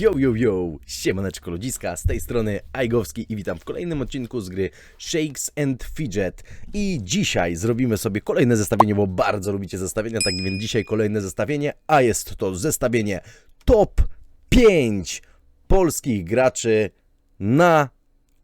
Yo, yo, yo! Siemaneczko ludziska, z tej strony Aigowski i witam w kolejnym odcinku z gry Shakes and Fidget. I dzisiaj zrobimy sobie kolejne zestawienie, bo bardzo lubicie zestawienia, tak więc dzisiaj kolejne zestawienie, a jest to zestawienie top 5 polskich graczy na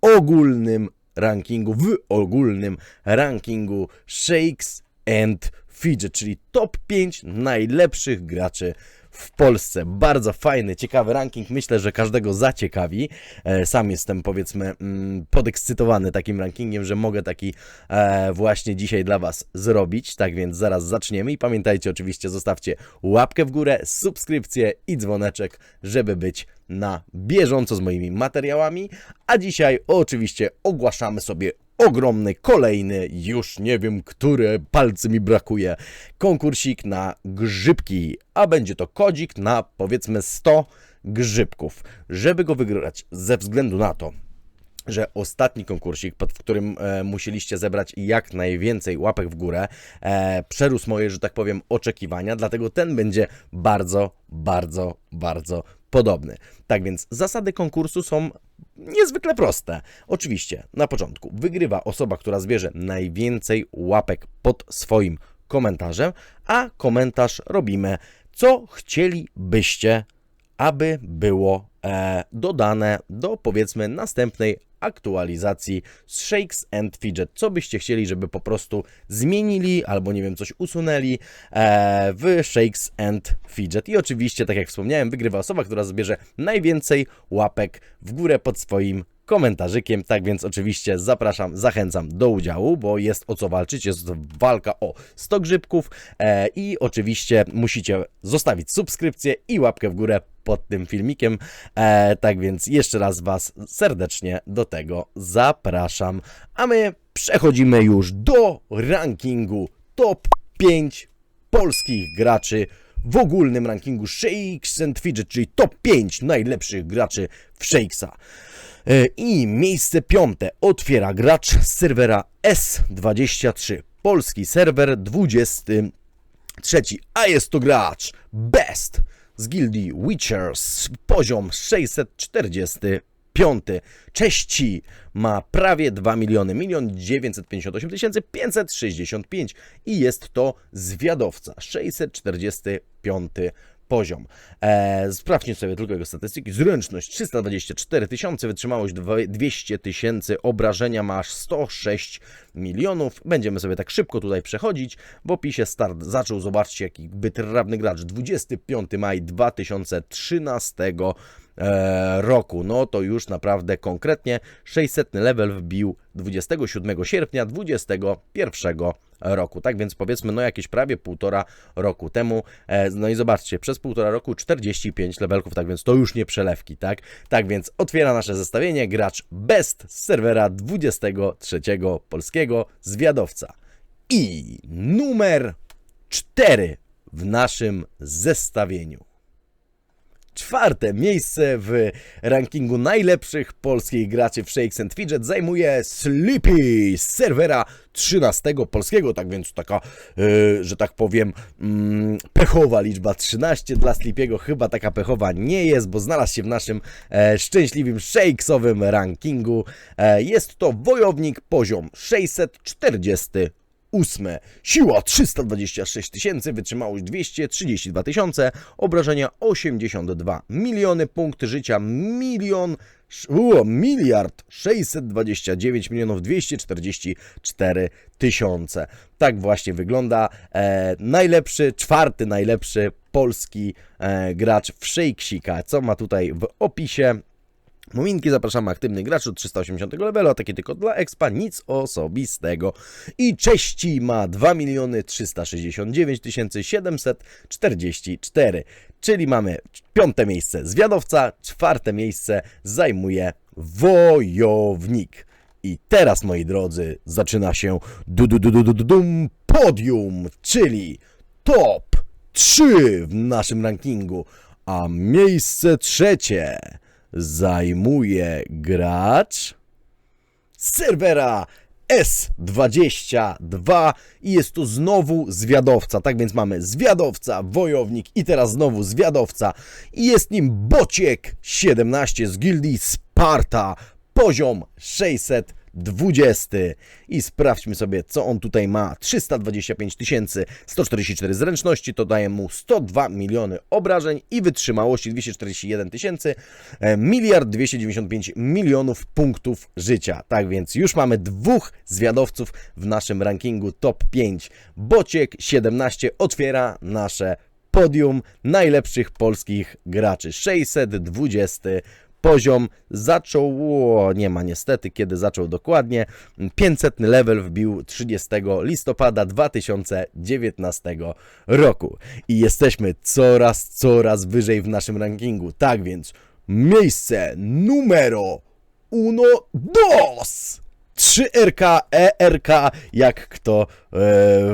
ogólnym rankingu, w ogólnym rankingu Shakes and Fidget, czyli top 5 najlepszych graczy w Polsce. Bardzo fajny, ciekawy ranking. Myślę, że każdego zaciekawi. E, Sam jestem, powiedzmy, mm, podekscytowany takim rankingiem, że mogę taki e, właśnie dzisiaj dla Was zrobić. Tak więc zaraz zaczniemy i pamiętajcie oczywiście, zostawcie łapkę w górę, subskrypcję i dzwoneczek, żeby być na bieżąco z moimi materiałami. A dzisiaj oczywiście ogłaszamy sobie ogromny, kolejny, już nie wiem, które palcy mi brakuje, konkursik na grzybki, a będzie to kodzik na powiedzmy 100 grzybków. Żeby go wygrać, ze względu na to, że ostatni konkursik, pod którym e, musieliście zebrać jak najwięcej łapek w górę, e, przerósł moje, że tak powiem, oczekiwania, dlatego ten będzie bardzo, bardzo, bardzo podobny. Tak więc zasady konkursu są niezwykle proste. Oczywiście, na początku wygrywa osoba, która zbierze najwięcej łapek pod swoim komentarzem, a komentarz robimy, co chcielibyście aby było e, dodane do powiedzmy następnej aktualizacji z Shakes and Fidget. Co byście chcieli, żeby po prostu zmienili albo nie wiem, coś usunęli e, w Shakes and Fidget. I oczywiście, tak jak wspomniałem, wygrywa osoba, która zbierze najwięcej łapek w górę pod swoim komentarzykiem. Tak więc oczywiście zapraszam, zachęcam do udziału, bo jest o co walczyć. Jest walka o 100 grzybków e, i oczywiście musicie zostawić subskrypcję i łapkę w górę pod tym filmikiem. E, tak więc jeszcze raz Was serdecznie do tego zapraszam. A my przechodzimy już do rankingu top 5 polskich graczy w ogólnym rankingu Shakes and Fidget, czyli top 5 najlepszych graczy w Shakesa. E, I miejsce piąte otwiera gracz z serwera S23. Polski serwer 23. A jest to gracz Best z gildii Witchers. Poziom 645. Cześci ma prawie 2 miliony, 1 958 565 i jest to zwiadowca 645 poziom. E, sprawdźcie sobie tylko jego statystyki. Zręczność 324 tysiące, wytrzymałość dwa- 200 tysięcy, obrażenia ma aż 106 milionów. Będziemy sobie tak szybko tutaj przechodzić. W opisie start zaczął, zobaczcie jaki bytrawny gracz. 25 maj 2013 e, roku. No to już naprawdę konkretnie 600 level wbił 27 sierpnia 2021 roku. Tak więc powiedzmy, no jakieś prawie półtora roku temu. E, no i zobaczcie, przez półtora roku 45 levelków, tak więc to już nie przelewki, tak? Tak więc otwiera nasze zestawienie gracz Best z serwera 23 polskiego zwiadowca. I numer 4 w naszym zestawieniu. Czwarte miejsce w rankingu najlepszych polskich graczy w Shakes and Fidget zajmuje Sleepy z serwera 13 polskiego, tak więc taka, e, że tak powiem, mm, pechowa liczba 13 dla Sleepy'ego chyba taka pechowa nie jest, bo znalazł się w naszym e, szczęśliwym Shakesowym rankingu. E, jest to wojownik poziom 640 ósme. Siła 326 tysięcy, wytrzymałość 232 tysiące, obrażenia 82 miliony, punkty życia milion, o, miliard 629 milionów 244 tysiące. Tak właśnie wygląda e, najlepszy, czwarty najlepszy polski e, gracz w Shakesika. Co ma tutaj w opisie? Muminki zapraszamy aktywnych graczy od 380 levelu, a takie tylko dla expa, nic osobistego. I cześci ma 2 miliony 369 744, czyli mamy piąte miejsce zwiadowca, czwarte miejsce zajmuje wojownik. I teraz, moi drodzy, zaczyna się du du du du du dum podium, czyli top 3 w naszym rankingu, a miejsce trzecie zajmuje gracz serwera S22 i jest to znowu zwiadowca. Tak więc mamy zwiadowca, wojownik i teraz znowu zwiadowca i jest nim Bociek 17 z gildii Sparta, poziom 620 i sprawdźmy sobie co on tutaj ma. 325 tysięcy 144 zręczności to daje mu 102 miliony obrażeń i wytrzymałości 241 tysięcy e, miliard 295 milionów punktów życia. Tak więc już mamy dwóch zwiadowców w naszym rankingu top 5 Bociek 17 otwiera nasze podium najlepszych polskich graczy. 620 poziom zaczął, o, nie ma niestety kiedy zaczął dokładnie, 500 level wbił 30 listopada 2019 roku. I jesteśmy coraz, coraz wyżej w naszym rankingu, tak więc miejsce numero uno dos! 3RK, ERK, jak kto e,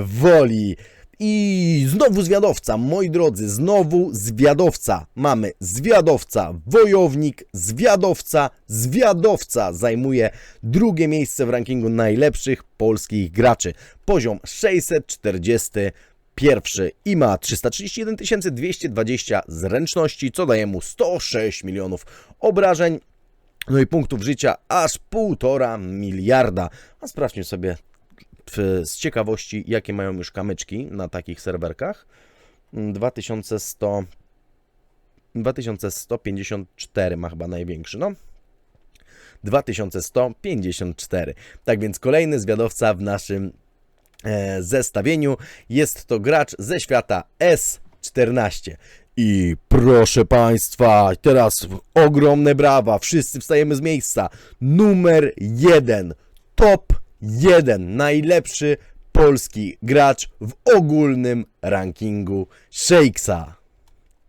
woli. I znowu zwiadowca, moi drodzy, znowu zwiadowca. Mamy zwiadowca, wojownik, zwiadowca, zwiadowca. Zajmuje drugie miejsce w rankingu najlepszych polskich graczy. Poziom 641 i ma 331 220 zręczności, co daje mu 106 milionów obrażeń. No i punktów życia aż półtora miliarda. A sprawdźmy sobie z ciekawości, jakie mają już kamyczki na takich serwerkach. Mm, 2100, 2154 ma chyba największy, no. 2154. Tak więc kolejny zwiadowca w naszym e, zestawieniu jest to gracz ze świata S14. I proszę Państwa, teraz ogromne brawa, wszyscy wstajemy z miejsca. Numer jeden, top jeden, najlepszy polski gracz w ogólnym rankingu Shakesa.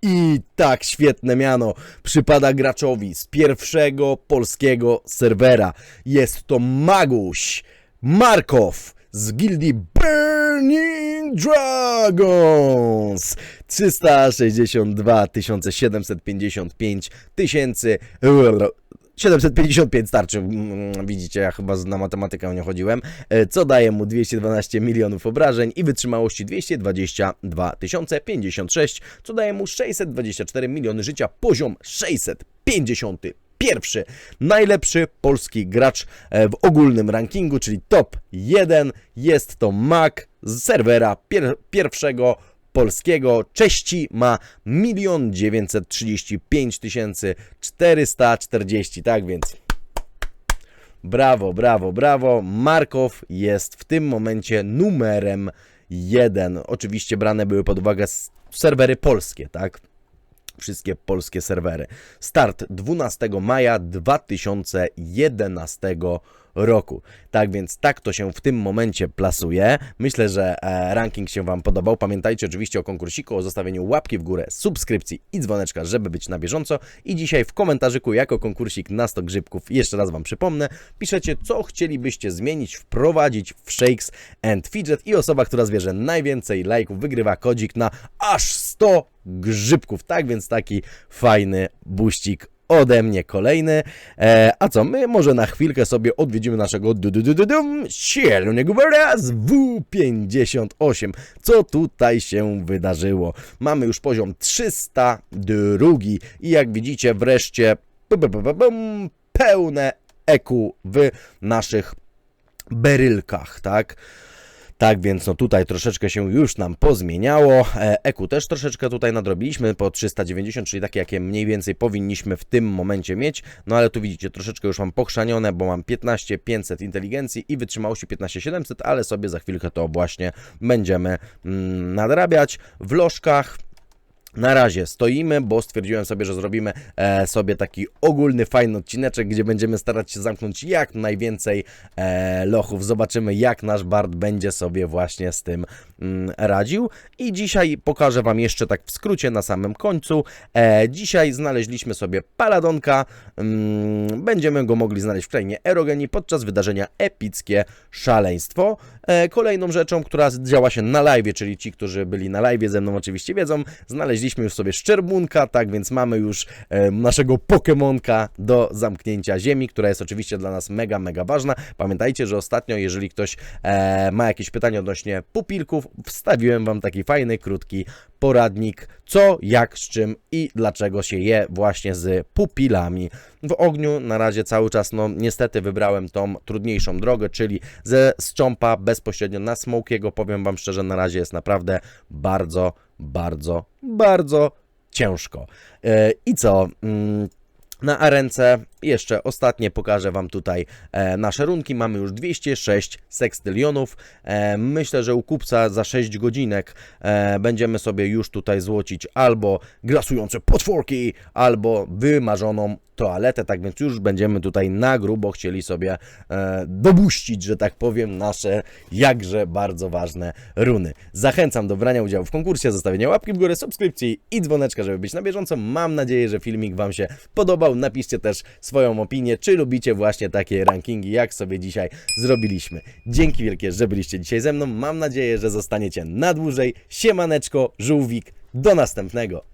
I tak świetne miano przypada graczowi z pierwszego polskiego serwera. Jest to Maguś Markow z gildii Burning Dragons. 362 755 tysięcy 755 starczy, Mm, widzicie, ja chyba na matematykę nie chodziłem, E, co daje mu 212 milionów obrażeń i wytrzymałości 222 056, co daje mu 624 miliony życia, poziom 651. Najlepszy polski gracz e, w ogólnym rankingu, czyli top 1 jest to Mac z serwera pier pierwszego polskiego. Cześci ma 1 935 440, tak więc brawo, brawo, brawo. Markow jest w tym momencie numerem jeden. Oczywiście brane były pod uwagę serwery polskie, tak? Wszystkie polskie serwery. Start 12 maja 2011 roku. Tak więc tak to się w tym momencie plasuje. Myślę, że e, ranking się Wam podobał. Pamiętajcie oczywiście o konkursiku, o zostawieniu łapki w górę, subskrypcji i dzwoneczka, żeby być na bieżąco. I dzisiaj w komentarzyku jako konkursik na 100 grzybków, jeszcze raz Wam przypomnę, piszecie co chcielibyście zmienić, wprowadzić w Shakes and Fidget i osoba, która zbierze najwięcej lajków wygrywa kodzik na aż 100 grzybków. Tak więc taki fajny buścik ode mnie kolejny. E, a co, my może na chwilkę sobie odwiedzimy naszego zielonego wora z W58. Co tutaj się wydarzyło? Mamy już poziom 302 i jak widzicie wreszcie pełne EQ w naszych berylkach, tak? Tak więc no tutaj troszeczkę się już nam pozmieniało. EQ też troszeczkę tutaj nadrobiliśmy po 390, czyli takie jakie mniej więcej powinniśmy w tym momencie mieć. No ale tu widzicie troszeczkę już mam pochrzanione, bo mam 15500 inteligencji i wytrzymałości 15700, ale sobie za chwilkę to właśnie będziemy mm, nadrabiać w lożkach. Na razie stoimy, bo stwierdziłem sobie, że zrobimy e, sobie taki ogólny, fajny odcineczek, gdzie będziemy starać się zamknąć jak najwięcej e, lochów. Zobaczymy, jak nasz Bard będzie sobie właśnie z tym mm, radził. I dzisiaj pokażę Wam jeszcze tak w skrócie na samym końcu. E, dzisiaj znaleźliśmy sobie Paladonka. Mm, będziemy go mogli znaleźć w krainie Erogenii podczas wydarzenia Epickie Szaleństwo. E, kolejną rzeczą, która działa się na live, czyli ci, którzy byli na live ze mną oczywiście wiedzą, znaleźliśmy już sobie szczerbunka, tak więc mamy już e, naszego Pokemonka do zamknięcia ziemi, która jest oczywiście dla nas mega, mega ważna. Pamiętajcie, że ostatnio, jeżeli ktoś e, ma jakieś pytania odnośnie pupilków, wstawiłem Wam taki fajny, krótki poradnik, co, jak, z czym i dlaczego się je właśnie z pupilami. W ogniu na razie cały czas, no niestety wybrałem tą trudniejszą drogę, czyli ze Stompa bezpośrednio na Smokiego. Powiem Wam szczerze, na razie jest naprawdę bardzo, bardzo, bardzo ciężko. E, I co? Mm, na arence jeszcze ostatnie pokażę Wam tutaj e, nasze runki. Mamy już 206 sekstylionów. E, myślę, że u kupca za 6 godzinek e, będziemy sobie już tutaj złocić albo grasujące potworki, albo wymarzoną toaletę. Tak więc już będziemy tutaj na grubo chcieli sobie e, dobuścić, że tak powiem, nasze jakże bardzo ważne runy. Zachęcam do brania udziału w konkursie, zostawienia łapki w górę, subskrypcji i dzwoneczka, żeby być na bieżąco. Mam nadzieję, że filmik Wam się podobał. Napiszcie też swoją opinię, czy lubicie właśnie takie rankingi, jak sobie dzisiaj zrobiliśmy. Dzięki wielkie, że byliście dzisiaj ze mną. Mam nadzieję, że zostaniecie na dłużej. Siemaneczko, żółwik, do następnego.